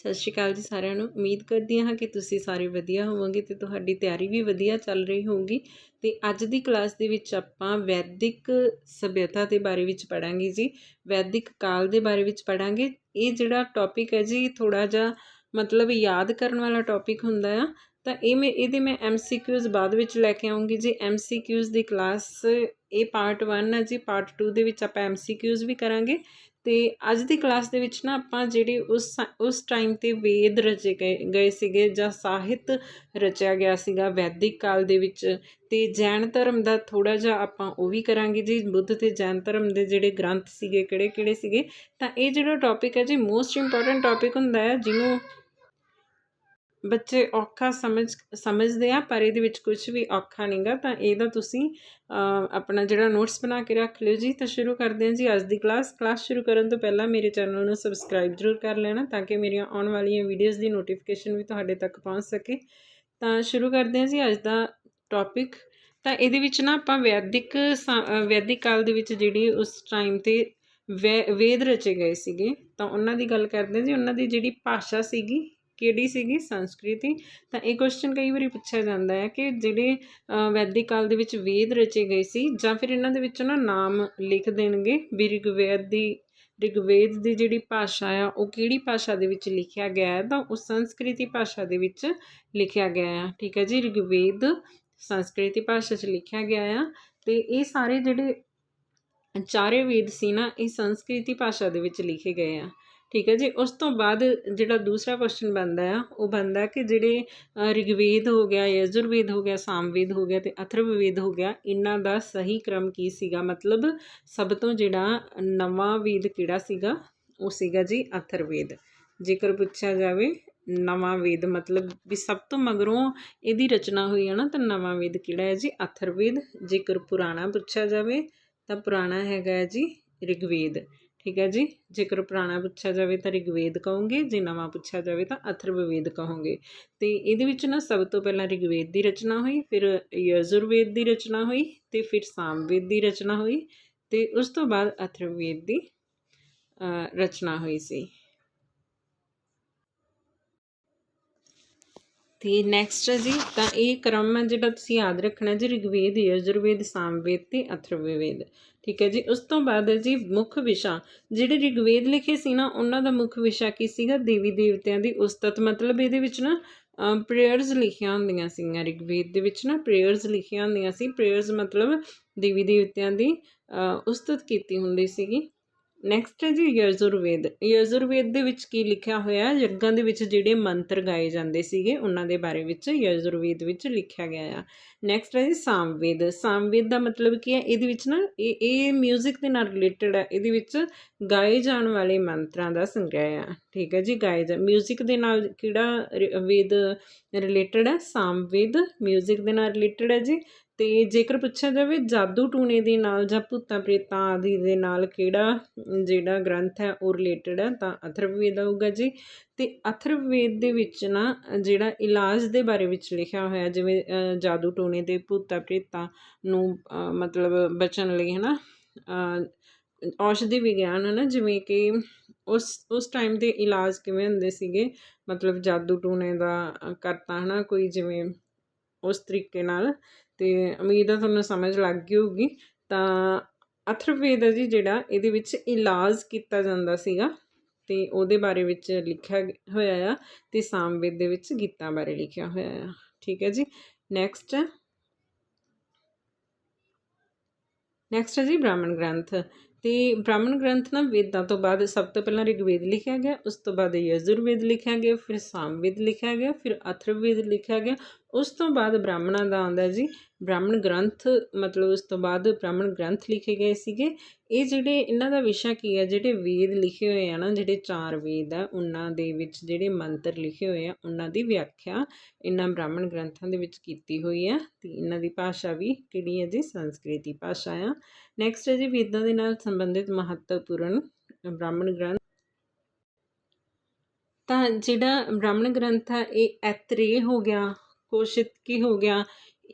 ਸਤਿ ਸ਼੍ਰੀ ਅਕਾਲ ਜੀ ਸਾਰਿਆਂ ਨੂੰ। ਉਮੀਦ ਕਰਦੀ ਹਾਂ ਕਿ ਤੁਸੀਂ ਸਾਰੇ ਵਧੀਆ ਹੋਵੋਗੇ ਤੇ ਤੁਹਾਡੀ ਤਿਆਰੀ ਵੀ ਵਧੀਆ ਚੱਲ ਰਹੀ ਹੋਊਗੀ। ਤੇ ਅੱਜ ਦੀ ਕਲਾਸ ਦੇ ਵਿੱਚ ਆਪਾਂ ਵੈਦਿਕ ਸਭਿਅਤਾ ਦੇ ਬਾਰੇ ਵਿੱਚ ਪੜਾਂਗੇ ਜੀ। ਵੈਦਿਕ ਕਾਲ ਦੇ ਬਾਰੇ ਵਿੱਚ ਪੜਾਂਗੇ ਇਹ ਜਿਹੜਾ ਟੌਪਿਕ ਹੈ ਜੀ ਥੋੜਾ ਜਿਹਾ ਮਤਲਬ ਯਾਦ ਕਰਨ ਵਾਲਾ ਟੌਪਿਕ ਹੁੰਦਾ ਆ। ਤਾਂ ਇਹ ਮੈਂ, ਇਹਦੇ ਮੈਂ ਐਮਸੀਕਿਊਜ਼ ਬਾਅਦ ਵਿੱਚ ਲੈ ਕੇ ਆਉਂਗੀ ਜੀ। ਐਮਸੀਕਿਊਜ਼ ਦੀ ਕਲਾਸ, ਇਹ ਪਾਰਟ 1 ਹੈ ਜੀ। ਪਾਰਟ 2 ਦੇ ਵਿੱਚ ਆਪਾਂ ਐਮਸੀਕਿਊਜ਼ ਵੀ ਕਰਾਂਗੇ। ਅਤੇ ਅੱਜ ਦੀ ਕਲਾਸ ਦੇ ਵਿੱਚ ਨਾ ਆਪਾਂ ਜਿਹੜੀ ਉਸ ਉਸ ਟਾਈਮ ਤੇ ਵੇਦ ਰਚੇ ਗਏ ਗਏ ਸੀਗੇ ਜਾਂ ਸਾਹਿਤ ਰਚਿਆ ਗਿਆ ਸੀਗਾ ਵੈਦਿਕ ਕਾਲ ਦੇ ਵਿੱਚ ਅਤੇ ਜੈਨ ਧਰਮ ਦਾ ਥੋੜ੍ਹਾ ਜਿਹਾ ਆਪਾਂ ਉਹ ਵੀ ਕਰਾਂਗੇ ਜੀ, ਬੁੱਧ ਤੇ ਜੈਨ ਧਰਮ ਦੇ ਜਿਹੜੇ ਗ੍ਰੰਥ ਸੀਗੇ ਕਿਹੜੇ ਕਿਹੜੇ ਸੀਗੇ, ਤਾਂ ਇਹ ਜਿਹੜਾ ਟੌਪਿਕ ਹੈ ਜੀ ਮੋਸਟ ਇੰਪੋਰਟੈਂਟ ਟੌਪਿਕ ਹੁੰਦਾ ਹੈ, ਜਿਹਨੂੰ ਬੱਚੇ ਔਖਾ ਸਮਝ, ਸਮਝਦੇ ਆ, ਪਰ ਇਹਦੇ ਵਿੱਚ ਕੁਝ ਵੀ ਔਖਾ ਨਹੀਂਗਾ ਤਾਂ ਇਹਦਾ ਤੁਸੀਂ ਆਪਣਾ ਜਿਹੜਾ ਨੋਟਸ ਬਣਾ ਕੇ ਰੱਖ ਲਿਓ ਜੀ। ਤਾਂ ਸ਼ੁਰੂ ਕਰਦੇ ਹਾਂ ਜੀ ਅੱਜ ਦੀ ਕਲਾਸ ਕਲਾਸ ਸ਼ੁਰੂ ਕਰਨ ਤੋਂ ਪਹਿਲਾਂ ਮੇਰੇ ਚੈਨਲ ਨੂੰ ਸਬਸਕ੍ਰਾਈਬ ਜ਼ਰੂਰ ਕਰ ਲੈਣਾ ਤਾਂ ਕਿ ਮੇਰੀਆਂ ਆਉਣ ਵਾਲੀਆਂ ਵੀਡੀਓਜ਼ ਦੀ ਨੋਟੀਫਿਕੇਸ਼ਨ ਵੀ ਤੁਹਾਡੇ ਤੱਕ ਪਹੁੰਚ ਸਕੇ। ਤਾਂ ਸ਼ੁਰੂ ਕਰਦੇ ਹਾਂ ਜੀ ਅੱਜ ਦਾ ਟੌਪਿਕ ਤਾਂ ਇਹਦੇ ਵਿੱਚ ਨਾ ਆਪਾਂ ਵੈਦਿਕ ਵੈਦਿਕ ਕਾਲ ਦੇ ਵਿੱਚ ਜਿਹੜੀ ਉਸ ਟਾਈਮ ਤੇ ਵੇਦ ਰਚੇ ਗਏ ਸੀਗੇ। ਤਾਂ ਉਹਨਾਂ ਦੀ ਗੱਲ ਕਰਦੇ ਹਾਂ ਜੀ। ਉਹਨਾਂ ਦੀ ਜਿਹੜੀ ਭਾਸ਼ਾ ਸੀਗੀ ਕਿਹੜੀ ਸੀਗੀ? ਸੰਸਕ੍ਰਿਤੀ। ਤਾਂ ਇਹ ਕੁਐਸਚਨ ਕਈ ਵਾਰੀ ਪੁੱਛਿਆ ਜਾਂਦਾ ਹੈ ਕਿ ਜਿਹੜੇ ਵੈਦਿਕ ਕਾਲ ਦੇ ਵਿੱਚ ਵੇਦ ਰਚੇ ਗਏ ਸੀ ਜਾਂ ਫਿਰ ਇਹਨਾਂ ਦੇ ਵਿੱਚੋਂ ਨਾ ਨਾਮ ਲਿਖ ਦੇਣਗੇ ਵੀ ਰਿਗਵੇਦ ਦੀ ਰਿਗਵੇਦ ਦੀ ਜਿਹੜੀ ਭਾਸ਼ਾ ਆ, ਉਹ ਕਿਹੜੀ ਭਾਸ਼ਾ ਦੇ ਵਿੱਚ ਲਿਖਿਆ ਗਿਆ ਹੈ? ਤਾਂ ਉਹ ਸੰਸਕ੍ਰਿਤੀ ਭਾਸ਼ਾ ਦੇ ਵਿੱਚ ਲਿਖਿਆ ਗਿਆ ਆ। ਠੀਕ ਹੈ ਜੀ, ਰਿਗਵੇਦ ਸੰਸਕ੍ਰਿਤੀ ਭਾਸ਼ਾ 'ਚ ਲਿਖਿਆ ਗਿਆ ਆ। ਤੇ ਇਹ ਸਾਰੇ ਜਿਹੜੇ ਚਾਰੇ ਵੇਦ ਸੀ ਨਾ, ਇਹ ਸੰਸਕ੍ਰਿਤੀ ਭਾਸ਼ਾ ਦੇ ਵਿੱਚ ਲਿਖੇ ਗਏ ਆ। ਠੀਕ ਹੈ ਜੀ, ਉਸ ਤੋਂ ਬਾਅਦ ਜਿਹੜਾ ਦੂਸਰਾ ਕੁਐਸਚਨ ਬਣਦਾ ਆ, ਉਹ ਬਣਦਾ ਕਿ ਜਿਹੜੇ ਰਿਗਵੇਦ ਹੋ ਗਿਆ, ਯਜੁਰਵੇਦ ਹੋ ਗਿਆ, ਸਾਮਵੇਦ ਹੋ ਗਿਆ ਤੇ ਅਥਰਵਵੇਦ ਹੋ ਗਿਆ, ਇਹਨਾਂ ਦਾ ਸਹੀ ਕ੍ਰਮ ਕੀ ਸੀਗਾ? ਮਤਲਬ ਸਭ ਤੋਂ ਜਿਹੜਾ ਨਵਾਂ ਵੇਦ ਕਿਹੜਾ ਸੀਗਾ? ਉਹ ਸੀਗਾ ਜੀ ਅਥਰਵੇਦ ਜੇਕਰ ਪੁੱਛਿਆ ਜਾਵੇ, ਨਵਾਂ ਵੇਦ ਮਤਲਬ ਵੀ ਸਭ ਤੋਂ ਮਗਰੋਂ ਇਹਦੀ ਰਚਨਾ ਹੋਈ ਹੈ ਨਾ, ਤਾਂ ਨਵਾਂ ਵੇਦ ਕਿਹੜਾ ਹੈ ਜੀ? ਅਥਰਵੇਦ ਜੇਕਰ ਪੁਰਾਣਾ ਪੁੱਛਿਆ ਜਾਵੇ, ਤਾਂ ਪੁਰਾਣਾ ਹੈਗਾ ਜੀ ਰਿਗਵੇਦ। ਠੀਕ ਹੈ ਜੀ? ਜੇਕਰ ਪੁਰਾਣਾ ਪੁੱਛਿਆ ਜਾਵੇ ਤਾਂ ਰਿਗਵੇਦ ਕਹੋਗੇ, ਜੇ ਨਵਾਂ ਪੁੱਛਿਆ ਜਾਵੇ ਤਾਂ ਅਥਰਵਵੇਦ ਕਹੋਗੇ। ਤੇ ਇਹਦੇ ਵਿੱਚ ਨਾ ਸਭ ਤੋਂ ਪਹਿਲਾਂ ਰਿਗਵੇਦ ਦੀ ਰਚਨਾ ਹੋਈ, ਫਿਰ ਯਜੁਰਵੇਦ ਦੀ ਰਚਨਾ ਹੋਈ, ਤੇ ਫਿਰ ਸਾਮਵੇਦ ਦੀ ਰਚਨਾ ਹੋਈ, ਤੇ ਉਸ ਤੋਂ ਬਾਅਦ ਅਥਰਵਵੇਦ ਦੀ ਰਚਨਾ ਹੋਈ ਸੀ। ਤੇ ਨੈਕਸਟ ਹੈ ਜੀ, ਤਾਂ ਇਹ ਕ੍ਰਮ ਹੈ ਜਿਹੜਾ ਤੁਸੀਂ ਯਾਦ ਰੱਖਣਾ ਜੀ, ਰਿਗਵੇਦ, ਯਜੁਰਵੇਦ, ਸਾਮਵੇਦ ਤੇ ਅਥਰਵਵੇਦ। ਠੀਕ ਹੈ ਜੀ, ਉਸ ਤੋਂ ਬਾਅਦ ਹੈ ਜੀ ਮੁੱਖ ਵਿਸ਼ਾ, ਜਿਹੜੇ ਰਿਗਵੇਦ ਲਿਖੇ ਸੀ ਨਾ, ਉਹਨਾਂ ਦਾ ਮੁੱਖ ਵਿਸ਼ਾ ਕੀ ਸੀਗਾ? ਦੇਵੀ ਦੇਵਤਿਆਂ ਦੀ ਉਸਤਤ, ਮਤਲਬ ਇਹਦੇ ਵਿੱਚ ਨਾ ਪ੍ਰੇਅਰਸ ਲਿਖੀਆਂ ਹੁੰਦੀਆਂ ਸੀਗੀਆਂ, ਰਿਗਵੇਦ ਦੇ ਵਿੱਚ ਨਾ ਪ੍ਰੇਅਰਸ ਲਿਖੀਆਂ ਹੁੰਦੀਆਂ ਸੀ। ਪ੍ਰੇਅਰਸ ਮਤਲਬ ਦੇਵੀ ਦੇਵਤਿਆਂ ਦੀ ਉਸਤਤ ਕੀਤੀ ਹੁੰਦੀ ਸੀਗੀ। ਨੈਕਸਟ ਹੈ ਜੀ ਯਜੁਰਵੇਦ ਯਜੁਰਵੇਦ ਦੇ ਵਿੱਚ ਕੀ ਲਿਖਿਆ ਹੋਇਆ ਹੈ ਯੱਗਾਂ ਦੇ ਵਿੱਚ ਜਿਹੜੇ ਮੰਤਰ ਗਾਏ ਜਾਂਦੇ ਸੀਗੇ ਉਹਨਾਂ ਦੇ ਬਾਰੇ ਵਿੱਚ ਯਜੁਰਵੇਦ ਵਿੱਚ ਲਿਖਿਆ ਗਿਆ ਆ ਨੈਕਸਟ ਹੈ ਜੀ ਸਾਮਵੇਦ ਸਾਮਵੇਦ ਦਾ ਮਤਲਬ ਕੀ ਹੈ ਇਹਦੇ ਵਿੱਚ ਨਾ ਇਹ ਇਹ 뮤직 ਦੇ ਨਾਲ ਰਿਲੇਟਡ ਹੈ ਇਹਦੇ ਵਿੱਚ ਗਾਏ ਜਾਣ ਵਾਲੇ ਮੰਤਰਾਂ ਦਾ ਸੰਗ੍ਰਹਿ ਆ ਠੀਕ ਹੈ ਜੀ ਗਾਏ ਜਾ 뮤직 ਦੇ ਨਾਲ ਕਿਹੜਾ ਵੇਦ ਰਿਲੇਟਡ ਹੈ ਸਾਮਵੇਦ 뮤직 ਦੇ ਨਾਲ ਰਿਲੇਟਡ ਹੈ ਜੀ ਅਤੇ ਜੇਕਰ ਪੁੱਛਿਆ ਜਾਵੇ ਜਾਦੂ ਟੂਣੇ ਦੇ ਨਾਲ ਜਾਂ ਭੂਤਾਂ ਪ੍ਰੇਤਾਂ ਆਦਿ ਦੇ ਨਾਲ ਕਿਹੜਾ, ਜਿਹੜਾ ਗ੍ਰੰਥ ਹੈ ਉਹ ਰਿਲੇਟਡ ਹੈ, ਤਾਂ ਅਥਰਵਵੇਦ ਆਊਗਾ ਜੀ। ਅਤੇ ਅਥਰਵਵੇਦ ਦੇ ਵਿੱਚ ਨਾ ਜਿਹੜਾ ਇਲਾਜ ਦੇ ਬਾਰੇ ਵਿੱਚ ਲਿਖਿਆ ਹੋਇਆ ਜਿਵੇਂ ਜਾਦੂ ਟੂਣੇ ਦੇ ਭੂਤਾਂ ਪ੍ਰੇਤਾਂ ਨੂੰ ਮਤਲਬ ਬਚਣ ਲਈ ਹੈ ਨਾ ਔਸ਼ਧੀ ਵਿਗਿਆਨ ਹੈ ਨਾ ਜਿਵੇਂ ਕਿ ਉਸ ਉਸ ਟਾਈਮ ਦੇ ਇਲਾਜ ਕਿਵੇਂ ਹੁੰਦੇ ਸੀਗੇ? ਮਤਲਬ ਜਾਦੂ ਟੂਣੇ ਦਾ ਕਰਤਾ ਹੈ ਨਾ ਕੋਈ ਜਿਵੇਂ ਉਸ ਤਰੀਕੇ ਨਾਲ। ਤੇ ਉਮੀਦ ਆ ਤੁਹਾਨੂੰ ਸਮਝ ਲੱਗ ਗਈ ਹੋਊਗੀ। ਤਾਂ ਅਥਰਵੇਦ ਹੈ ਜੀ ਜਿਹੜਾ, ਇਹਦੇ ਵਿੱਚ ਇਲਾਜ ਕੀਤਾ ਜਾਂਦਾ ਸੀਗਾ ਤੇ ਉਹਦੇ ਬਾਰੇ ਵਿੱਚ ਲਿਖਿਆ ਹੋਇਆ ਆ ਤੇ ਸਾਮਵੇਦ ਦੇ ਵਿੱਚ ਗੀਤਾ ਬਾਰੇ ਲਿਖਿਆ ਹੋਇਆ ਆ। ਠੀਕ ਹੈ ਜੀ? ਨੈਕਸਟ ਨੈਕਸਟ ਹੈ ਜੀ ਬ੍ਰਾਹਮਣ ਗ੍ਰੰਥ। ਤੇ ਬ੍ਰਾਹਮਣ ਗ੍ਰੰਥ ਨਾ ਵੇਦਾਂ ਤੋਂ ਬਾਅਦ ਸਭ ਤੋਂ ਪਹਿਲਾਂ ਰਿਗਵੇਦ ਲਿਖਿਆ ਗਿਆ, ਉਸ ਤੋਂ ਬਾਅਦ ਯਜੁਰਵੇਦ ਲਿਖਿਆ ਗਿਆ, ਫਿਰ ਸਾਮਵੇਦ ਲਿਖਿਆ ਗਿਆ, ਫਿਰ ਅਥਰਵੇਦ ਲਿਖਿਆ ਗਿਆ ਉਸ ਤੋਂ ਬਾਅਦ ਬ੍ਰਾਹਮਣਾਂ ਦਾ ਆਉਂਦਾ ਜੀ। ਬ੍ਰਾਹਮਣ ਗ੍ਰੰਥ, ਮਤਲਬ ਉਸ ਤੋਂ ਬਾਅਦ ਬ੍ਰਾਹਮਣ ਗ੍ਰੰਥ ਲਿਖੇ ਗਏ ਸੀਗੇ। ਇਹ ਜਿਹੜੇ ਇਹਨਾਂ ਦਾ ਵਿਸ਼ਾ ਕੀ ਹੈ ਜਿਹੜੇ ਵੇਦ ਲਿਖੇ ਹੋਏ ਆ ਨਾ, ਜਿਹੜੇ ਚਾਰ ਵੇਦ ਆ, ਉਹਨਾਂ ਦੇ ਵਿੱਚ ਜਿਹੜੇ ਮੰਤਰ ਲਿਖੇ ਹੋਏ ਆ, ਉਹਨਾਂ ਦੀ ਵਿਆਖਿਆ ਇਹਨਾਂ ਬ੍ਰਾਹਮਣ ਗ੍ਰੰਥਾਂ ਦੇ ਵਿੱਚ ਕੀਤੀ ਹੋਈ ਹੈ ਤੇ ਇਹਨਾਂ ਦੀ ਭਾਸ਼ਾ ਵੀ ਕਿਹੜੀ ਹੈ ਜੀ? ਸੰਸਕ੍ਰਿਤੀ ਭਾਸ਼ਾ ਆ। ਨੈਕਸਟ ਹੈ ਜੀ, ਵੇਦਾਂ ਦੇ ਨਾਲ ਸੰਬੰਧਿਤ ਮਹੱਤਵਪੂਰਨ ਬ੍ਰਾਹਮਣ ਗ੍ਰੰਥ। ਤਾਂ ਜਿਹੜਾ ਬ੍ਰਾਹਮਣ ਗ੍ਰੰਥ ਆ, ਇਹ ਐਤਰੇ ਹੋ ਗਿਆ। ਕੋਸ਼ਿਤ ਕੀ ਹੋ ਗਿਆ?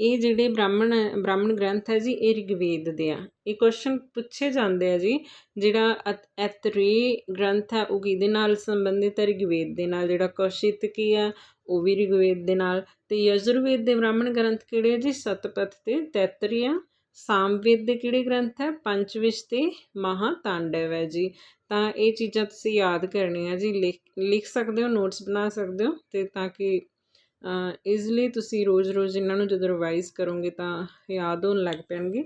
ਇਹ ਜਿਹੜੇ ਬ੍ਰਾਹਮਣ ਬ੍ਰਾਹਮਣ ਗ੍ਰੰਥ ਹੈ ਜੀ, ਇਹ ਰਿਗਵੇਦ ਦੇ ਆ। ਇਹ ਕੁਐਸਚਨ ਪੁੱਛੇ ਜਾਂਦੇ ਆ ਜੀ, ਜਿਹੜਾ ਅਤ- ਐਤਰੇ ਗ੍ਰੰਥ ਹੈ, ਉਹ ਕਿਹਦੇ ਨਾਲ ਸੰਬੰਧਿਤ ਹੈ? ਰਿਗਵੇਦ ਦੇ ਨਾਲ, ਜਿਹੜਾ ਕੌਸ਼ਿਤ ਕੀ ਆ, ਉਹ ਵੀ ਰਿਗਵੇਦ ਦੇ ਨਾਲ। ਤੇ ਯਜੁਰਵੇਦ ਦੇ ਬ੍ਰਾਹਮਣ ਗ੍ਰੰਥ ਕਿਹੜੇ ਆ ਜੀ? ਸਤਪਥ ਤੇ ਤੈਤਰੀ ਆ। ਸਾਮਵੇਦ ਦੇ ਕਿਹੜੇ ਗ੍ਰੰਥ ਹੈ? ਪੰਚਵਿਸ਼ ਤੇ ਮਹਾਤਾਂਡਵ ਹੈ ਜੀ। ਤਾਂ ਇਹ ਚੀਜ਼ਾਂ ਤੁਸੀਂ ਯਾਦ ਕਰਨੀਆਂ ਜੀ, ਲਿਖ ਲਿਖ ਸਕਦੇ ਹੋ ਨੋਟਸ ਬਣਾ ਸਕਦੇ ਹੋ, ਤੇ ਤਾਂ ਕਿ ਈਜ਼ੀਲੀ ਤੁਸੀਂ ਰੋਜ਼-ਰੋਜ਼ ਇਹਨਾਂ ਨੂੰ ਜਦੋਂ ਰਿਵਾਈਜ਼ ਕਰੋਗੇ ਤਾਂ ਯਾਦ ਹੋਣ ਲੱਗ ਪੈਣਗੇ।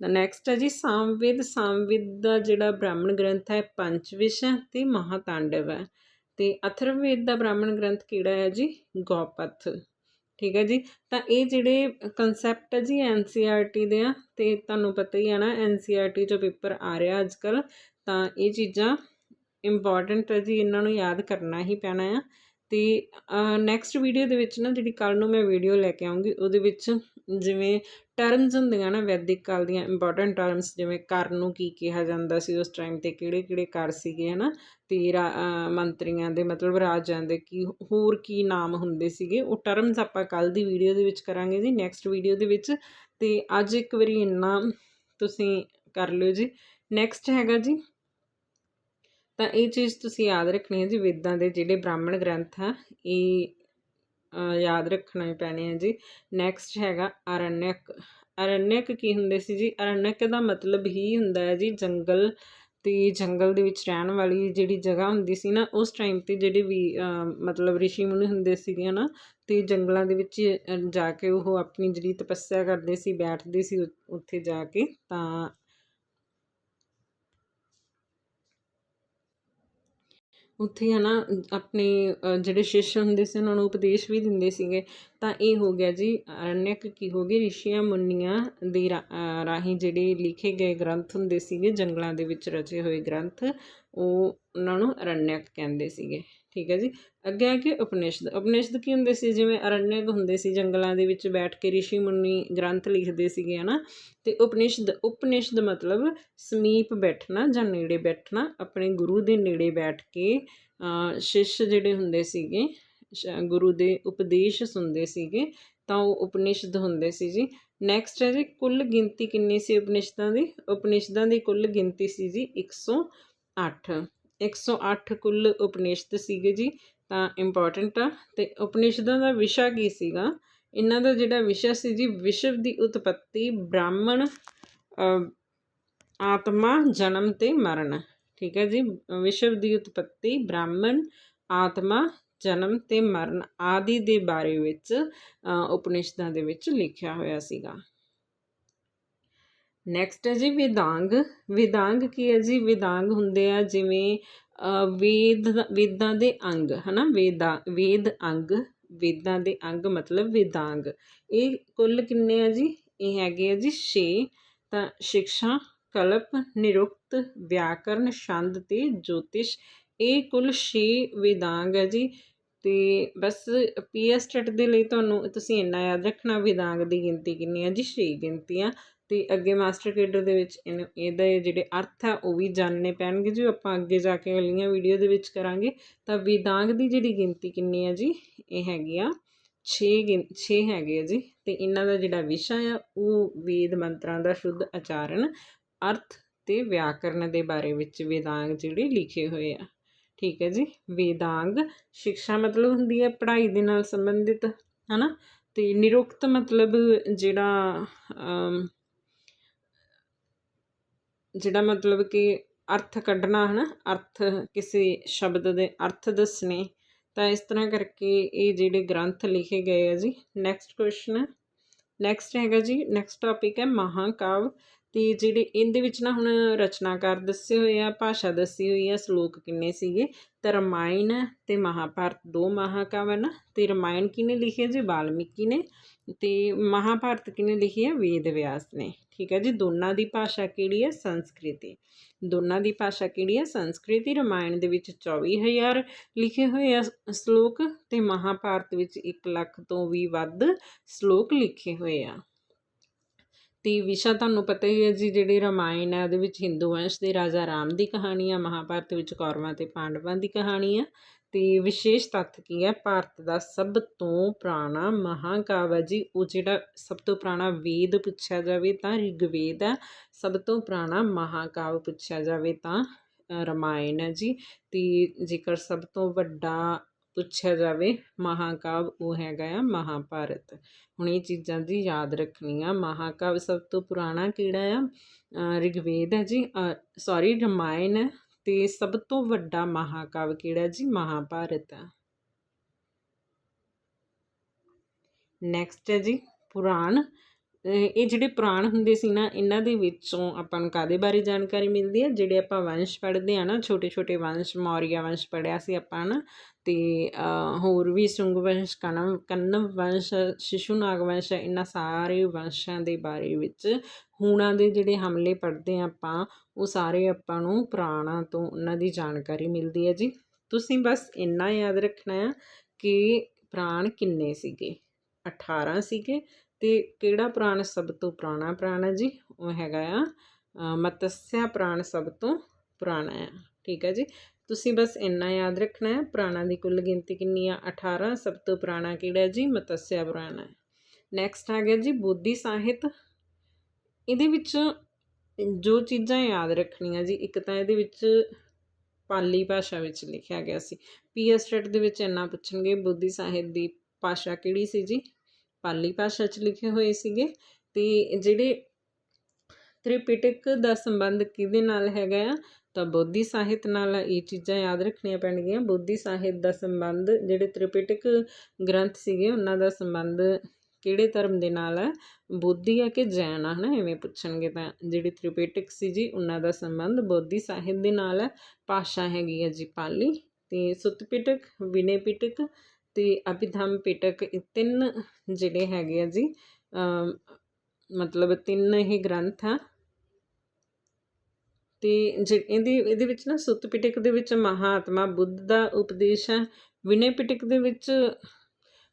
ਤਾਂ ਨੈਕਸਟ ਹੈ ਜੀ, ਸਾਮਵੇਦ ਸਾਮਵੇਦ ਦਾ ਜਿਹੜਾ ਬ੍ਰਾਹਮਣ ਗ੍ਰੰਥ ਹੈ, ਪੰਚਵਿਸ਼ ਹੈ ਤੇ ਮਹਾਤਾਂਡਵ ਹੈ। ਤੇ ਅਥਰਵਵੇਦ ਦਾ ਬ੍ਰਾਹਮਣ ਗ੍ਰੰਥ ਕਿਹੜਾ ਹੈ ਜੀ? ਗੋਪਥ। ਠੀਕ ਹੈ ਜੀ? ਤਾਂ ਇਹ ਜਿਹੜੇ ਕਨਸੈਪਟ ਹੈ ਜੀ ਐਨਸੀਆਰਟੀ ਦੇ ਆ, ਤੇ ਤੁਹਾਨੂੰ ਪਤਾ ਹੀ ਹੈ ਨਾ ਐਨਸੀਆਰਟੀ ਜੋ ਪੇਪਰ ਆ ਰਿਹਾ ਅੱਜ ਕੱਲ ਤਾਂ ਇਹ ਚੀਜ਼ਾਂ ਇੰਪੋਰਟੈਂਟ ਹੈ ਜੀ, ਇਹਨਾਂ ਨੂੰ ਯਾਦ ਕਰਨਾ ਹੀ ਪੈਣਾ ਆ। ਅਤੇ ਨੈਕਸਟ ਵੀਡੀਓ ਦੇ ਵਿੱਚ ਨਾ ਜਿਹੜੀ ਕੱਲ ਨੂੰ ਮੈਂ ਵੀਡੀਓ ਲੈ ਕੇ ਆਉਂਗੀ ਉਹਦੇ ਵਿੱਚ ਜਿਵੇਂ ਟਰਮਸ ਹੁੰਦੀਆਂ ਨਾ ਵੈਦਿਕ ਕਾਲ ਦੀਆਂ ਇੰਪੋਰਟੈਂਟ ਟਰਮਸ ਜਿਵੇਂ ਕਰ ਨੂੰ ਕੀ ਕਿਹਾ ਜਾਂਦਾ ਸੀ ਉਸ ਟਾਈਮ ਤੇ ਕਿਹੜੇ ਕਿਹੜੇ ਕਰ ਸੀਗੇ, ਹਨਾ? ਤੇ ਰਾ- ਅਹ ਮੰਤਰੀਆਂ ਦੇ ਮਤਲਬ ਰਾਜਾਂ ਦੇ ਕੀ, ਹੋਰ ਕੀ ਨਾਮ ਹੁੰਦੇ ਸੀਗੇ? ਉਹ ਟਰਮਸ ਆਪਾਂ ਕੱਲ ਦੀ ਵੀਡੀਓ ਦੇ ਵਿੱਚ ਕਰਾਂਗੇ ਜੀ ਨੈਕਸਟ ਵੀਡੀਓ ਦੇ ਵਿੱਚ। ਤੇ ਅੱਜ ਇੱਕ ਵਾਰੀ ਇੰਨਾ ਤੁਸੀਂ ਕਰ ਲਿਓ ਜੀ। ਨੈਕਸਟ ਹੈਗਾ ਜੀ ਤਾਂ ਇਹ ਚੀਜ਼ ਤੁਸੀਂ ਯਾਦ ਰੱਖਣੀ ਹੈ ਜੀ, ਵੇਦਾਂ ਦੇ ਜਿਹੜੇ ਬ੍ਰਾਹਮਣ ਗ੍ਰੰਥ ਆ, ਇਹ ਯਾਦ ਰੱਖਣੇ ਪੈਣੇ ਆ ਜੀ। ਨੈਕਸਟ ਹੈਗਾ ਅਰਣਿਕ ਅਰਣਿਕ ਕੀ ਹੁੰਦੇ ਸੀ ਜੀ? ਅਰਣਿਕ ਦਾ ਮਤਲਬ ਹੀ ਹੁੰਦਾ ਹੈ ਜੀ, ਜੰਗਲ ਤੇ ਜੰਗਲ ਦੇ ਵਿੱਚ ਰਹਿਣ ਵਾਲੀ ਜਿਹੜੀ ਜਗ੍ਹਾ ਹੁੰਦੀ ਸੀ ਨਾ, ਉਸ ਟਾਈਮ ਤੇ ਜਿਹੜੇ ਵੀ ਮਤਲਬ ਰਿਸ਼ੀ ਮੁਨੀ ਹੁੰਦੇ ਸੀਗੇ ਨਾ ਤੇ ਜੰਗਲਾਂ ਦੇ ਵਿੱਚ ਜਾ ਕੇ ਉਹ ਆਪਣੀ ਜਿਹੜੀ ਤਪੱਸਿਆ ਕਰਦੇ ਸੀ, ਬੈਠਦੇ ਸੀ ਉੱਥੇ ਜਾ ਕੇ, ਤਾਂ ਉੱਥੇ ਹੈ ਨਾ, ਆਪਣੇ ਜਿਹੜੇ ਸ਼ਿਸ਼ ਹੁੰਦੇ ਸੀ, ਉਹਨਾਂ ਨੂੰ ਉਪਦੇਸ਼ ਵੀ ਦਿੰਦੇ ਸੀਗੇ। ਤਾਂ ਇਹ ਹੋ ਗਿਆ ਜੀ ਅਰਣਿਕ ਕੀ ਹੋ ਗਈ, ਰਿਸ਼ੀਆਂ ਮੁੰਨੀਆਂ ਦੇ ਰਾਹੀਂ ਜਿਹੜੇ ਲਿਖੇ ਗਏ ਗ੍ਰੰਥ ਹੁੰਦੇ ਸੀਗੇ, ਜੰਗਲਾਂ ਦੇ ਵਿੱਚ ਰਚੇ ਹੋਏ ਗ੍ਰੰਥ, ਉਹ ਉਹਨਾਂ ਨੂੰ ਅਰਣਿਕ ਕਹਿੰਦੇ ਸੀਗੇ। ਠੀਕ ਹੈ ਜੀ। ਅੱਗੇ ਆ ਕੇ ਉਪਨਿਸ਼ਦ। ਉਪਨਿਸ਼ਦ ਕੀ ਹੁੰਦੇ ਸੀ? ਜਿਵੇਂ ਅਰਣਯਕ ਹੁੰਦੇ ਸੀ, ਜੰਗਲਾਂ ਦੇ ਵਿੱਚ ਬੈਠ ਕੇ ਰਿਸ਼ੀ ਮੁਨੀ ਗ੍ਰੰਥ ਲਿਖਦੇ ਸੀਗੇ ਹਨਾ ਤੇ ਉਪਨਿਸ਼ਦ ਉਪਨਿਸ਼ਦ ਮਤਲਬ ਸਮੀਪ ਬੈਠਣਾ ਜਾਂ ਨੇੜੇ ਬੈਠਣਾ, ਆਪਣੇ ਗੁਰੂ ਦੇ ਨੇੜੇ ਬੈਠ ਕੇ ਸ਼ਿਸ਼ ਜਿਹੜੇ ਹੁੰਦੇ ਸੀਗੇ ਗੁਰੂ ਦੇ ਉਪਦੇਸ਼ ਸੁਣਦੇ ਸੀਗੇ, ਤਾਂ ਉਹ ਉਪਨਿਸ਼ਦ ਹੁੰਦੇ ਸੀ ਜੀ। ਨੈਕਸਟ ਹੈ ਜੀ, ਕੁੱਲ ਗਿਣਤੀ ਕਿੰਨੀ ਸੀ ਉਪਨਿਸ਼ਦਾਂ ਦੀ? ਉਪਨਿਸ਼ਦਾਂ ਦੀ ਕੁੱਲ ਗਿਣਤੀ ਸੀ ਜੀ 108 108 ਕੁੱਲ ਉਪਨਿਸ਼ਦ ਸੀਗੇ ਜੀ, ਤਾਂ ਇੰਪੋਰਟੈਂਟ ਆ। ਤੇ ਉਪਨਿਸ਼ਦਾਂ ਦਾ ਵਿਸ਼ਾ ਕੀ ਸੀਗਾ? ਇਹਨਾਂ ਦਾ ਜਿਹੜਾ ਵਿਸ਼ਾ ਸੀ ਜੀ, ਵਿਸ਼ਵ ਦੀ ਉਤਪਤੀ ਬ੍ਰਾਹਮਣ ਆਤਮਾ, ਜਨਮ ਤੇ ਮਰਨ। ਠੀਕ ਹੈ ਜੀ? ਵਿਸ਼ਵ ਦੀ ਉਤਪਤੀ ਬ੍ਰਾਹਮਣ, ਆਤਮਾ, ਜਨਮ ਤੇ ਮਰਨ ਆਦਿ ਦੇ ਬਾਰੇ ਵਿੱਚ ਉਪਨਿਸ਼ਦਾਂ ਦੇ ਵਿੱਚ ਲਿਖਿਆ ਹੋਇਆ ਸੀਗਾ। ਨੈਕਸਟ ਹੈ ਜੀ ਵਿਦਾਂਗ ਵਿਦਾਂਗ ਕੀ ਹੈ ਜੀ? ਵਿਦਾਂਗ ਹੁੰਦੇ ਆ ਜਿਵੇਂ ਵੇਦ ਵੇਦਾਂ ਦੇ ਅੰਗ, ਹਨਾ? ਵੇਦਾ, ਵੇਦ ਅੰਗ, ਵੇਦਾਂ ਦੇ ਅੰਗ ਮਤਲਬ ਵਿਦਾਂਗ ਇਹ ਕੁੱਲ ਕਿੰਨੇ ਆ ਜੀ? ਇਹ ਹੈਗੇ ਆ ਜੀ 6 ਤਾਂ ਸ਼ਿਕਸ਼ਾ, ਕਲਪ, ਨਿਰੁਕਤ, ਵਿਆਕਰਨ, ਛੰਦ ਤੇ ਜੋਤਿਸ਼। ਇਹ ਕੁੱਲ 6 ਵਿਦਾਂਗ ਹੈ ਜੀ। ਤੇ ਬਸ ਪੀਐਸ ਟੈਟ ਦੇ ਲਈ ਤੁਹਾਨੂੰ, ਤੁਸੀਂ ਇੰਨਾ ਯਾਦ ਰੱਖਣਾ ਵਿਦਾਂਗ ਦੀ ਗਿਣਤੀ ਕਿੰਨੀ ਹੈ ਜੀ? 6 ਗਿਣਤੀਆਂ। ਅਤੇ ਅੱਗੇ ਮਾਸਟਰ ਕੇਡਰ ਦੇ ਵਿੱਚ ਇਹਨੂੰ ਇਹਦੇ ਜਿਹੜੇ ਅਰਥ ਆ, ਉਹ ਵੀ ਜਾਣਨੇ ਪੈਣਗੇ ਜੋ ਆਪਾਂ ਅੱਗੇ ਜਾ ਕੇ ਅਗਲੀਆਂ ਵੀਡੀਓ ਦੇ ਵਿੱਚ ਕਰਾਂਗੇ। ਤਾਂ ਵੇਦਾਂਗ ਦੀ ਜਿਹੜੀ ਗਿਣਤੀ ਕਿੰਨੀ ਹੈ ਜੀ? ਇਹ ਹੈਗੀ ਆ 6 ਗਿਣ 6 ਹੈਗੇ ਆ ਜੀ। ਤੇ ਇਹਨਾਂ ਦਾ ਜਿਹੜਾ ਵਿਸ਼ਾ ਆ, ਉਹ ਵੇਦ ਮੰਤਰਾਂ ਦਾ ਸ਼ੁੱਧ ਆਚਾਰਨ ਅਰਥ ਤੇ ਵਿਆਕਰਨ ਦੇ ਬਾਰੇ ਵਿੱਚ ਵੇਦਾਂਗ ਜਿਹੜੇ ਲਿਖੇ ਹੋਏ ਆ। ਠੀਕ ਹੈ ਜੀ? ਵੇਦਾਂਗ ਸਿੱਖਿਆ ਮਤਲਬ ਹੁੰਦੀ ਹੈ ਪੜ੍ਹਾਈ ਦੇ ਨਾਲ ਸੰਬੰਧਿਤ, ਹਨਾ? ਤੇ ਨਿਰੁਕਤ ਮਤਲਬ ਜਿਹੜਾ ਜਿਹੜਾ ਮਤਲਬ ਕਿ ਅਰਥ ਕੱਢਣਾ ਹੈ ਨਾ ਅਰਥ ਕਿਸੇ ਸ਼ਬਦ ਦੇ ਅਰਥ ਦੱਸਣੇ, ਤਾਂ ਇਸ ਤਰ੍ਹਾਂ ਕਰਕੇ ਇਹ ਜਿਹੜੇ ਗ੍ਰੰਥ ਲਿਖੇ ਗਏ ਆ ਜੀ। ਨੈਕਸਟ ਕੁਐਸਚਨ ਹੈ। ਨੈਕਸਟ ਹੈਗਾ ਜੀ ਨੈਕਸਟ ਟਾਪਿਕ ਹੈ ਮਹਾਕਾਵ। ਤੇ ਜਿਹੜੇ ਇਹਦੇ ਵਿੱਚ ਨਾ ਹੁਣ ਰਚਨਾਕਾਰ ਦੱਸੇ ਹੋਏ ਆ, ਭਾਸ਼ਾ ਦੱਸੀ ਹੋਈ ਆ, ਸ਼ਲੋਕ ਕਿੰਨੇ ਸੀਗੇ? ਤਾਂ ਰਮਾਇਣ ਤੇ ਮਹਾਭਾਰਤ ਦੋ ਮਹਾਕਾਵ ਹੈ ਨਾ ਤੇ ਰਮਾਇਣ ਕਿਹਨੇ ਲਿਖੀ ਜੀ? ਵਾਲਮੀਕੀ ਨੇ। ਤੇ ਮਹਾਭਾਰਤ ਕਿਹਨੇ ਲਿਖੀ ਹੈ ਵੇਦ ਵਿਆਸ ਨੇ। ਠੀਕ ਹੈ ਜੀ? ਦੋਨਾਂ ਦੀ ਭਾਸ਼ਾ ਕਿਹੜੀ ਹੈ ਸੰਸਕ੍ਰਿਤੀ। ਦੋਨਾਂ ਦੀ ਭਾਸ਼ਾ ਕਿਹੜੀ ਹੈ ਸੰਸਕ੍ਰਿਤੀ। ਰਮਾਇਣ ਦੇ ਵਿੱਚ 24000 ਲਿਖੇ ਹੋਏ ਆ ਸ਼ਲੋਕ, ਤੇ ਮਹਾਭਾਰਤ ਵਿੱਚ 1 ਲੱਖ ਤੋਂ ਵੀ ਵੱਧ ਸ਼ਲੋਕ ਲਿਖੇ ਹੋਏ ਆ। ਤੇ ਵਿਸ਼ਾ ਤੁਹਾਨੂੰ ਪਤਾ ਹੀ ਹੈ ਜੀ, ਜਿਹੜੀ ਰਾਮਾਇਣ ਹੈ, ਉਹਦੇ ਵਿੱਚ ਹਿੰਦੂ ਵੰਸ਼ ਦੇ ਰਾਜਾ ਰਾਮ ਦੀ ਕਹਾਣੀ ਆ, ਮਹਾਭਾਰਤ ਵਿੱਚ ਕੌਰਵਾਂ ਤੇ ਪਾਂਡਵਾਂ ਦੀ ਕਹਾਣੀ ਆ, ਤੇ ਵਿਸ਼ੇਸ਼ ਤੱਥ ਕੀ ਹੈ, ਭਾਰਤ ਦਾ ਸਭ ਤੋਂ ਪੁਰਾਣਾ ਮਹਾਂਕਾਵ ਹੈ ਜੀ, ਉਹ ਜਿਹੜਾ ਸਭ ਤੋਂ ਪੁਰਾਣਾ ਵੇਦ ਪੁੱਛਿਆ ਜਾਵੇ ਤਾਂ ਰਿਗਵੇਦ ਹੈ, ਸਭ ਤੋਂ ਪੁਰਾਣਾ ਮਹਾਂਕਾਵ ਪੁੱਛਿਆ ਜਾਵੇ ਤਾਂ ਰਮਾਇਣ ਹੈ ਜੀ, ਤੇ ਜੇਕਰ ਸਭ ਤੋਂ ਵੱਡਾ ਪੁੱਛਿਆ ਜਾਵੇ, ਮਹਾਕਾਵ ਉਹ ਹੈਗਾ ਆ ਮਹਾਭਾਰਤ। ਹੁਣ ਇਹ ਚੀਜ਼ਾਂ ਜੀ ਯਾਦ ਰੱਖਣੀਆਂ। ਮਹਾਕਾਵ ਸਭ ਤੋਂ ਪੁਰਾਣਾ ਕਿਹੜਾ ਆ? ਰਿਗਵੇਦ ਹੈ ਜੀ। ਸੌਰੀ ਰਮਾਇਣ ਹੈ। ਤੇ ਸਭ ਤੋਂ ਵੱਡਾ ਮਹਾਕਾਵ ਕਿਹੜਾ ਜੀ? ਮਹਾਭਾਰਤ ਆ। ਨੈਕਸਟ ਹੈ ਜੀ, ਪੁਰਾਣ। ਇਹ ਜਿਹੜੇ ਪੁਰਾਣ ਹੁੰਦੇ ਸੀ ਨਾ, ਇਹਨਾਂ ਦੇ ਵਿੱਚੋਂ ਆਪਾਂ ਨੂੰ ਕਾਦੇ ਬਾਰੇ ਜਾਣਕਾਰੀ ਮਿਲਦੀ ਹੈ? ਜਿਹੜੇ ਆਪਾਂ ਵੰਸ਼ ਪੜ੍ਹਦੇ ਆ ਨਾ ਛੋਟੇ ਛੋਟੇ ਵੰਸ਼, ਮੌਰੀਆ ਵੰਸ਼ ਪੜ੍ਹਿਆ ਸੀ ਆਪਾਂ ਨਾ, ਤੇ ਹੋਰ ਵੀ ਸ਼ੁੰਗ ਵੰਸ਼, ਕਨਵ, ਕੰਨਵ ਵੰਸ਼ ਸ਼ਿਸ਼ੂਨਾਗ ਵੰਸ਼, ਇਹਨਾਂ ਸਾਰੇ ਵੰਸ਼ਾਂ ਦੇ ਬਾਰੇ ਵਿੱਚ ਹੁਣਾਂ ਦੇ ਜਿਹੜੇ ਹਮਲੇ ਪੜ੍ਹਦੇ ਆ ਆਪਾਂ, ਉਹ ਸਾਰੇ ਆਪਾਂ ਨੂੰ ਪੁਰਾਣਾਂ ਤੋਂ ਉਹਨਾਂ ਦੀ ਜਾਣਕਾਰੀ ਮਿਲਦੀ ਹੈ ਜੀ। ਤੁਸੀਂ ਬਸ ਇੰਨਾ ਯਾਦ ਰੱਖਣਾ ਹੈ ਕਿ ਪ੍ਰਾਣ ਕਿੰਨੇ ਸੀਗੇ? 18 ਸੀਗੇ ਅਤੇ ਕਿਹੜਾ ਪ੍ਰਾਣ ਸਭ ਤੋਂ ਪੁਰਾਣਾ ਪ੍ਰਾਣ ਹੈ ਜੀ? ਉਹ ਹੈਗਾ ਆ ਅ, ਮਤਸਿਆ ਪ੍ਰਾਣ ਸਭ ਤੋਂ ਪੁਰਾਣਾ ਹੈ ਠੀਕ ਹੈ ਜੀ? ਤੁਸੀਂ ਬਸ ਇੰਨਾ ਯਾਦ ਰੱਖਣਾ ਹੈ ਪ੍ਰਾਣਾਂ ਦੀ ਕੁੱਲ ਗਿਣਤੀ ਕਿੰਨੀ ਆ? 18 ਸਭ ਤੋਂ ਪੁਰਾਣਾ ਕਿਹੜਾ ਹੈ ਜੀ? ਮਤਸਿਆ ਪੁਰਾਣ ਹੈ। ਨੈਕਸਟ ਆ ਗਿਆ ਜੀ ਬੋਧੀ ਸਾਹਿਤ। ਇਹਦੇ ਵਿੱਚ ਜੋ ਚੀਜ਼ਾਂ ਯਾਦ ਰੱਖਣੀਆਂ ਜੀ ਇੱਕ ਤਾਂ ਇਹਦੇ ਵਿੱਚ ਪਾਲੀ ਭਾਸ਼ਾ ਵਿੱਚ ਲਿਖਿਆ ਗਿਆ ਸੀ। ਪੀਐਸ ਟੈਟ ਦੇ ਵਿੱਚ ਇੰਨਾ ਪੁੱਛਣਗੇ ਬੋਧੀ ਸਾਹਿਤ ਦੀ ਭਾਸ਼ਾ ਕਿਹੜੀ ਸੀ ਜੀ? ਪਾਲੀ ਭਾਸ਼ਾ 'ਚ ਲਿਖੇ ਹੋਏ ਸੀਗੇ। ਤੇ ਜਿਹੜੇ ਤ੍ਰਿਪਿਟਕ ਦਾ ਸੰਬੰਧ ਕਿਹਦੇ ਨਾਲ ਹੈਗਾ ਆ? ਤਾਂ ਬੋਧੀ ਸਾਹਿਤ ਨਾਲ ਇਹ ਚੀਜ਼ਾਂ ਯਾਦ ਰੱਖਣੀਆਂ ਪੈਣਗੀਆਂ। ਬੋਧੀ ਸਾਹਿਤ ਦਾ ਸੰਬੰਧ, ਜਿਹੜੇ ਤ੍ਰਿਪਿਟਕ ਗ੍ਰੰਥ ਸੀਗੇ, ਉਹਨਾਂ ਦਾ ਸੰਬੰਧ ਕਿਹੜੇ ਧਰਮ ਦੇ ਨਾਲ ਹੈ ਬੋਧੀ ਆ ਕਿ ਜੈਨ ਆ, ਹਨਾ? ਐਵੇਂ ਪੁੱਛਣਗੇ ਤਾਂ ਜਿਹੜੀ ਤ੍ਰਿਪਿਟਕ ਸੀ ਜੀ, ਉਹਨਾਂ ਦਾ ਸੰਬੰਧ ਬੋਧੀ ਸਾਹਿਤ ਦੇ ਨਾਲ ਹੈ ਭਾਸ਼ਾ ਹੈਗੀ ਹੈ ਜੀ ਪਾਲੀ। ਤੇ ਸੁਤਪਿਟਕ ਪਿਟਕ ਅਤੇ ਅਭਿਧਮ ਪਿਟਕ ਇਹ ਤਿੰਨ ਜਿਹੜੇ ਹੈਗੇ ਆ ਜੀ ਮਤਲਬ ਤਿੰਨ ਇਹ ਗ੍ਰੰਥ ਆ। ਤੇ ਜਿ- ਇਹਦੀ, ਇਹਦੇ ਵਿੱਚ ਨਾ ਸੁੱਤ ਪਿਟਕ ਦੇ ਵਿੱਚ ਮਹਾਤਮਾ ਬੁੱਧ ਦਾ ਉਪਦੇਸ਼ ਹੈ ਵਿਨੇ ਪਿਟਕ ਦੇ ਵਿੱਚ,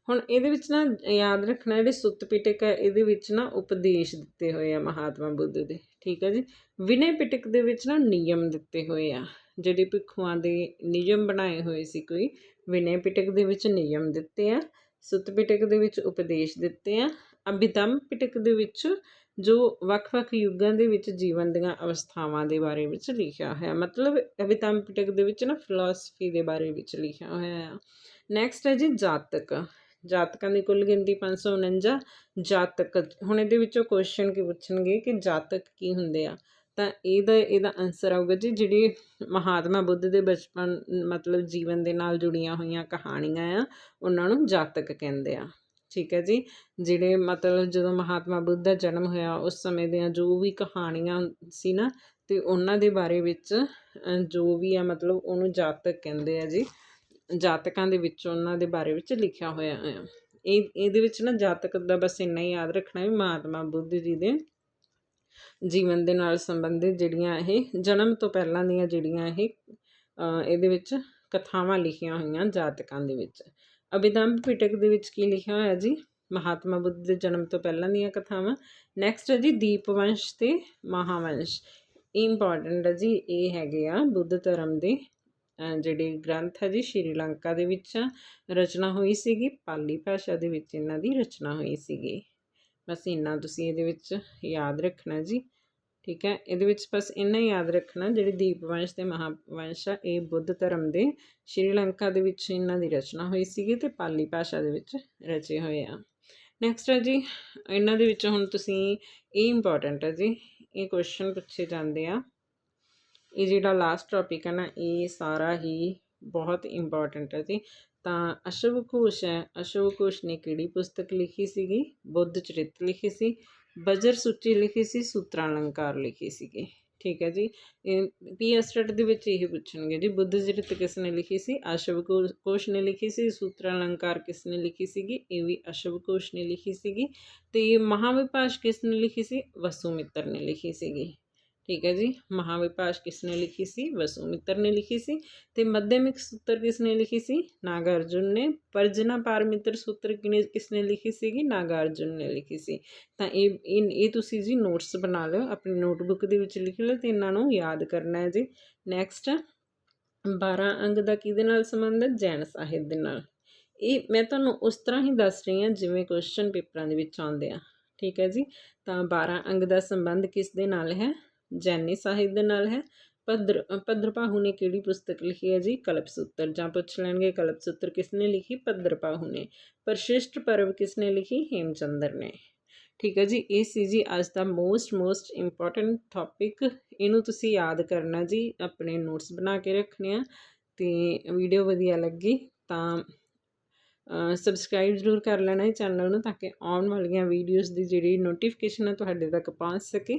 ਹੁਣ ਇਹਦੇ ਵਿੱਚ ਨਾ ਯਾਦ ਰੱਖਣਾ ਜਿਹੜੇ ਸੁੱਤ ਪਿਟਕ ਹੈ ਇਹਦੇ ਵਿੱਚ ਨਾ ਉਪਦੇਸ਼ ਦਿੱਤੇ ਹੋਏ ਆ ਮਹਾਤਮਾ ਬੁੱਧ ਦੇ, ਠੀਕ ਹੈ ਜੀ। ਵਿਨੇ ਪਿਟਕ ਦੇ ਵਿੱਚ ਨਾ ਨਿਯਮ ਦਿੱਤੇ ਹੋਏ ਆ। ਜਿਹੜੇ ਭਿੱਖੂਆਂ ਦੇ ਨਿਯਮ ਬਣਾਏ ਹੋਏ ਸੀ ਕੋਈ, ਵਿਨੈ ਪਿਟਕ ਦੇ ਵਿੱਚ ਨਿਯਮ ਦਿੱਤੇ ਆ, ਸੁੱਤ ਪਿਟਕ ਦੇ ਵਿੱਚ ਉਪਦੇਸ਼ ਦਿੱਤੇ ਆ ਅਭਿਧਮ ਪਿਟਕ ਦੇ ਵਿੱਚ ਜੋ ਵੱਖ-ਵੱਖ ਯੁੱਗਾਂ ਦੇ ਵਿੱਚ ਜੀਵਨ ਦੀਆਂ ਅਵਸਥਾਵਾਂ ਦੇ ਬਾਰੇ ਵਿੱਚ ਲਿਖਿਆ ਹੋਇਆ, ਮਤਲਬ ਅਭਿਧਮ ਪਿਟਕ ਦੇ ਵਿੱਚ ਨਾ ਫਿਲਾਸਫੀ ਦੇ ਬਾਰੇ ਵਿੱਚ ਲਿਖਿਆ ਹੋਇਆ ਆ। ਨੈਕਸਟ ਹੈ ਜੀ ਜਾਤਕ, ਜਾਤਕਾਂ ਦੀ ਕੁੱਲ ਗਿਣਤੀ 549 ਜਾਤਕ, ਹੁਣ ਇਹਦੇ ਵਿੱਚੋਂ ਕੁਐਸਚਨ ਕੀ ਪੁੱਛਣਗੇ ਕਿ ਜਾਤਕ ਕੀ ਹੁੰਦੇ ਆ? ਤਾਂ ਇਹਦਾ ਇਹਦਾ ਆਨਸਰ ਆਊਗਾ ਜੀ, ਜਿਹੜੀ ਮਹਾਤਮਾ ਬੁੱਧ ਦੇ ਬਚਪਨ, ਮਤਲਬ ਜੀਵਨ ਦੇ ਨਾਲ ਜੁੜੀਆਂ ਹੋਈਆਂ ਕਹਾਣੀਆਂ ਆ, ਉਹਨਾਂ ਨੂੰ ਜਾਤਕ ਕਹਿੰਦੇ ਆ। ਠੀਕ ਹੈ ਜੀ? ਜਿਹੜੇ ਮਤਲਬ ਜਦੋਂ ਮਹਾਤਮਾ ਬੁੱਧ ਦਾ ਜਨਮ ਹੋਇਆ, ਉਸ ਸਮੇਂ ਦੀਆਂ ਜੋ ਵੀ ਕਹਾਣੀਆਂ ਸੀ ਨਾ, ਤੇ ਉਹਨਾਂ ਦੇ ਬਾਰੇ ਵਿੱਚ ਜੋ ਵੀ ਆ, ਮਤਲਬ ਉਹਨੂੰ ਜਾਤਕ ਕਹਿੰਦੇ ਆ ਜੀ, ਜਾਤਕਾਂ ਦੇ ਵਿੱਚ ਉਹਨਾਂ ਦੇ ਬਾਰੇ ਵਿੱਚ ਲਿਖਿਆ ਹੋਇਆ ਆ। ਇਹ, ਇਹਦੇ ਵਿੱਚ ਨਾ ਜਾਤਕ ਦਾ ਬਸ ਇੰਨਾ ਹੀ ਯਾਦ ਰੱਖਣਾ ਵੀ ਮਹਾਤਮਾ ਬੁੱਧ ਜੀ ਦੇ ਜੀਵਨ ਦੇ ਨਾਲ ਸੰਬੰਧਿਤ ਜਿਹੜੀਆਂ ਇਹ ਜਨਮ ਤੋਂ ਪਹਿਲਾਂ ਦੀਆਂ ਜਿਹੜੀਆਂ ਇਹ ਇਹਦੇ ਵਿੱਚ ਕਥਾਵਾਂ ਲਿਖੀਆਂ ਹੋਈਆਂ ਜਾਤਕਾਂ ਦੇ ਵਿੱਚ। ਅਭਿਧੰਮ ਪਿਟਕ ਦੇ ਵਿੱਚ ਕੀ ਲਿਖਿਆ ਹੋਇਆ ਜੀ? ਮਹਾਤਮਾ ਬੁੱਧ ਦੇ ਜਨਮ ਤੋਂ ਪਹਿਲਾਂ ਦੀਆਂ ਕਥਾਵਾਂ। ਨੈਕਸਟ ਹੈ ਜੀ, ਦੀਪਵੰਸ਼ ਤੇ ਮਹਾਵੰਸ਼। ਇੰਪੋਰਟੈਂਟ ਹੈ ਜੀ, ਇਹ ਹੈਗੇ ਆ ਬੁੱਧ ਧਰਮ ਦੇ ਜਿਹੜੇ ਗ੍ਰੰਥ ਹੈ ਜੀ ਸ਼੍ਰੀਲੰਕਾ ਦੇ ਵਿੱਚ ਰਚਨਾ ਹੋਈ ਸੀਗੀ, ਪਾਲੀ ਭਾਸ਼ਾ ਦੇ ਵਿੱਚ ਇਹਨਾਂ ਦੀ ਰਚਨਾ ਹੋਈ ਸੀਗੀ। ਬਸ ਇੰਨਾ ਤੁਸੀਂ ਇਹਦੇ ਵਿੱਚ ਯਾਦ ਰੱਖਣਾ ਜੀ, ਠੀਕ ਹੈ? ਇਹਦੇ ਵਿੱਚ ਬਸ ਇੰਨਾ ਹੀ ਯਾਦ ਰੱਖਣਾ, ਜਿਹੜੇ ਦੀਪਵੰਸ਼ ਤੇ ਮਹਾਵੰਸ਼ ਆ, ਇਹ ਬੁੱਧ ਧਰਮ ਦੇ ਸ਼੍ਰੀਲੰਕਾ ਦੇ ਵਿੱਚ ਇਹਨਾਂ ਦੀ ਰਚਨਾ ਹੋਈ ਸੀਗੀ ਤੇ ਪਾਲੀ ਭਾਸ਼ਾ ਦੇ ਵਿੱਚ ਰਚੇ ਹੋਏ ਆ। ਨੈਕਸਟ ਹੈ ਜੀ, ਇਹਨਾਂ ਦੇ ਵਿੱਚ ਹੁਣ ਤੁਸੀਂ ਇਹ ਇੰਪੋਰਟੈਂਟ ਹੈ ਜੀ, ਇਹ ਕੁਐਸਚਨ ਪੁੱਛੇ ਜਾਂਦੇ ਆ। ਇਹ ਜਿਹੜਾ ਲਾਸਟ ਟੌਪਿਕ ਹੈ ਨਾ, ਇਹ ਸਾਰਾ ਹੀ ਬਹੁਤ ਇੰਪੋਰਟੈਂਟ ਹੈ ਜੀ। ਤਾਂ ਅਸ਼ਵ ਘੋਸ਼ ਹੈ ਅਸ਼ਵ ਘੋਸ਼ ਨੇ ਕਿਹੜੀ ਪੁਸਤਕ ਲਿਖੀ ਸੀਗੀ ਬੁੱਧ ਚਰਿਤ ਲਿਖੀ ਸੀ ਬਜਰ ਸੂਚੀ ਲਿਖੀ ਸੀ ਸੂਤਰਾ ਅਲੰਕਾਰ ਲਿਖੀ ਸੀਗੀ ਠੀਕ ਹੈ ਜੀ ਪੀਐਸ ਟੈਟ ਦੇ ਵਿੱਚ ਇਹ ਪੁੱਛਣਗੇ ਜੀ ਬੁੱਧ ਚਰਿਤ ਕਿਸ ਨੇ ਲਿਖੀ ਸੀ ਅਸ਼ਵ ਘੋ- ਘੋਸ਼ ਨੇ ਲਿਖੀ ਸੀ ਸੂਤਰਾ ਅਲੰਕਾਰ ਕਿਸ ਨੇ ਲਿਖੀ ਸੀਗੀ ਇਹ ਵੀ ਅਸ਼ਵ ਘੋਸ਼ ਨੇ ਲਿਖੀ ਸੀਗੀ ਤੇ ਮਹਾਵਿਪਾਸ਼ ਕਿਸ ਨੇ ਲਿਖੀ ਸੀ ਵਸੂਮਿੱਤਰ ਨੇ ਲਿਖੀ ਸੀਗੀ ਠੀਕ ਹੈ ਜੀ, ਮਹਾਵਿਪਾਸ਼ ਕਿਸ ਨੇ ਲਿਖੀ ਸੀ? ਵਸੂਮਿੱਤਰ ਨੇ ਲਿਖੀ ਸੀ। ਤੇ ਮੱਧਮਿਕ ਸੂਤਰ ਕਿਸ ਨੇ ਲਿਖੀ ਸੀ? ਨਾਗਾਰਜੁਨ ਨੇ। ਪਰਜਨਾ ਪਾਰਮਿੱਤਰ ਸੂਤਰ ਕਿਨੇ ਕਿਸ ਨੇ ਲਿਖੀ ਸੀਗੀ? ਨਾਗਾਰਜੁਨ ਨੇ ਲਿਖੀ ਸੀ। ਤਾਂ ਇਹ ਇਹ ਤੁਸੀਂ ਜੀ ਨੋਟਸ ਬਣਾ ਲਿਓ, ਆਪਣੀ ਨੋਟਬੁੱਕ ਦੇ ਵਿੱਚ ਲਿਖ ਲਓ ਤੇ ਇਹਨਾਂ ਨੂੰ ਯਾਦ ਕਰਨਾ ਹੈ ਜੀ। ਨੈਕਸਟ 12 ਅੰਗ ਦਾ ਕਿਹਦੇ ਨਾਲ ਸੰਬੰਧ ਹੈ? ਜੈਨ ਸਾਹਿਤ ਦੇ ਨਾਲ। ਇਹ, ਮੈਂ ਤੁਹਾਨੂੰ ਉਸ ਤਰ੍ਹਾਂ ਹੀ ਦੱਸ ਰਹੀ ਹਾਂ ਜਿਵੇਂ ਕੁਐਸਚਨ ਪੇਪਰਾਂ ਦੇ ਵਿੱਚ ਆਉਂਦੇ ਆ। ਠੀਕ ਹੈ ਜੀ? ਤਾਂ 12 ਅੰਗ ਦਾ ਸੰਬੰਧ ਕਿਸ ਦੇ ਨਾਲ ਹੈ? ਜੈਨੀ ਸਾਹਿਤ ਦੇ ਨਾਲ ਹੈ। ਭਦਰ ਭਦਰਪਾਹੂ ਨੇ ਕਿਹੜੀ ਪੁਸਤਕ ਲਿਖੀ ਹੈ ਜੀ? ਕਲਪਸੂਤਰ ਜਾਂ ਪੁੱਛ ਲੈਣਗੇ ਕਲਪਸੂਤਰ ਕਿਸ ਨੇ ਲਿਖੀ? ਭਦਰਪਾਹੂ ਨੇ। ਪਰਸ਼ਿਸ਼ਟ ਪਰਵ ਕਿਸ ਨੇ ਲਿਖੀ? ਹੇਮਚੰਦਰ ਨੇ। ਠੀਕ ਹੈ ਜੀ, ਇਹ ਸੀ ਜੀ ਅੱਜ ਦਾ ਮੋਸਟ ਮੋਸਟ ਇੰਪੋਰਟੈਂਟ ਟੌਪਿਕ ਇਹਨੂੰ ਤੁਸੀਂ ਯਾਦ ਕਰਨਾ ਜੀ, ਆਪਣੇ ਨੋਟਸ ਬਣਾ ਕੇ ਰੱਖਣੇ ਆ। ਤੇ ਵੀਡੀਓ ਵਧੀਆ ਲੱਗੀ ਤਾਂ ਸਬਸਕ੍ਰਾਈਬ ਜ਼ਰੂਰ ਕਰ ਲੈਣਾ ਇਹ ਚੈਨਲ ਨੂੰ ਤਾਂ ਕਿ ਆਉਣ ਵਾਲੀਆਂ ਵੀਡੀਓਜ਼ ਦੀ ਜਿਹੜੀ ਨੋਟੀਫਿਕੇਸ਼ਨ ਹੈ ਤੁਹਾਡੇ ਤੱਕ ਪਹੁੰਚ ਸਕੇ।